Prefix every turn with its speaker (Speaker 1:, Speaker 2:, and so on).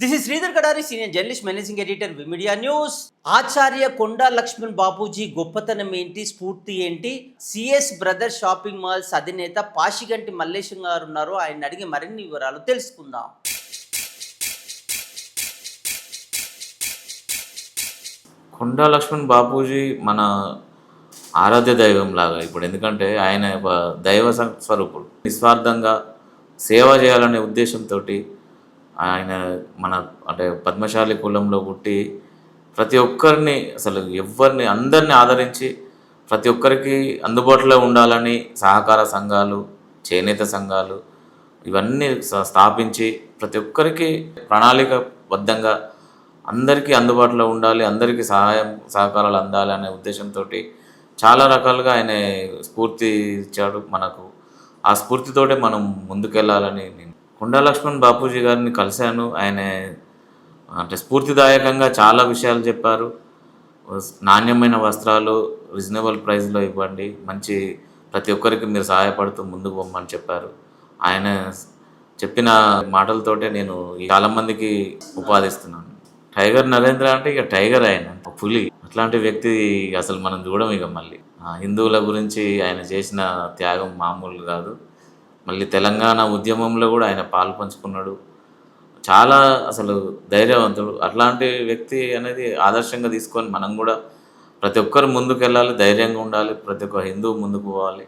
Speaker 1: This is Sridhar Kadari senior journalist managing editor media news Acharya Konda Laxman Bapuji గొప్పతనం ఏంటి స్ఫూర్తి ఏంటి CS brother shopping malls అధినేత పాషిగంటి మల్లేశం గారు ఉన్నారు ఆయన అడిగి మరిన్ని వివరాలు తెలుసుకుందాం
Speaker 2: కొండా లక్ష్మణ్ బాపూజీ మన ఆరాధ్య దైవం లాగా ఇప్పుడు ఎందుకంటే ఆయన దైవ స్వరూపుడు నిస్వార్థంగా సేవ చేయాలనే ఉద్దేశంతో ఆయన మన అంటే పద్మశాలి కులంలో పుట్టి ప్రతి ఒక్కరిని అసలు ఎవరిని అందరిని ఆదరించి ప్రతి ఒక్కరికి అందుబాటులో ఉండాలని సహకార సంఘాలు చేనేత సంఘాలు ఇవన్నీ స్థాపించి ప్రతి ఒక్కరికి ప్రణాళికబద్ధంగా అందరికీ అందుబాటులో ఉండాలి అందరికీ సహాయం సహకారాలు అందాలి అనే ఉద్దేశంతో చాలా రకాలుగా ఆయన స్ఫూర్తి ఇచ్చాడు. మనకు ఆ స్ఫూర్తితోటే మనం ముందుకెళ్ళాలని నేను కొండా లక్ష్మణ్ బాపూజీ గారిని కలిశాను. ఆయన అంటే స్ఫూర్తిదాయకంగా చాలా విషయాలు చెప్పారు. నాణ్యమైన వస్త్రాలు రీజనబుల్ ప్రైస్లో ఇవ్వండి. మంచి ప్రతి ఒక్కరికి మీరు సహాయపడుతూ ముందుకు పొమ్మని చెప్పారు. ఆయన చెప్పిన మాటలతోటే నేను ఈ ఉపాధిస్తున్నాను. టైగర్ నరేంద్ర అంటే ఇక టైగర్ ఆయన పులి. అట్లాంటి వ్యక్తి అసలు మనం చూడము ఇక మళ్ళీ. హిందువుల గురించి ఆయన చేసిన త్యాగం మామూలు కాదు. మళ్ళీ తెలంగాణ ఉద్యమంలో కూడా ఆయన పాలు పంచుకున్నాడు. చాలా అసలు ధైర్యవంతుడు. అట్లాంటి వ్యక్తి అనేది ఆదర్శంగా తీసుకొని మనం కూడా ప్రతి ఒక్కరు ముందుకు వెళ్ళాలి ధైర్యంగా ఉండాలి ప్రతి ఒక్క హిందువు ముందుకు పోవాలి.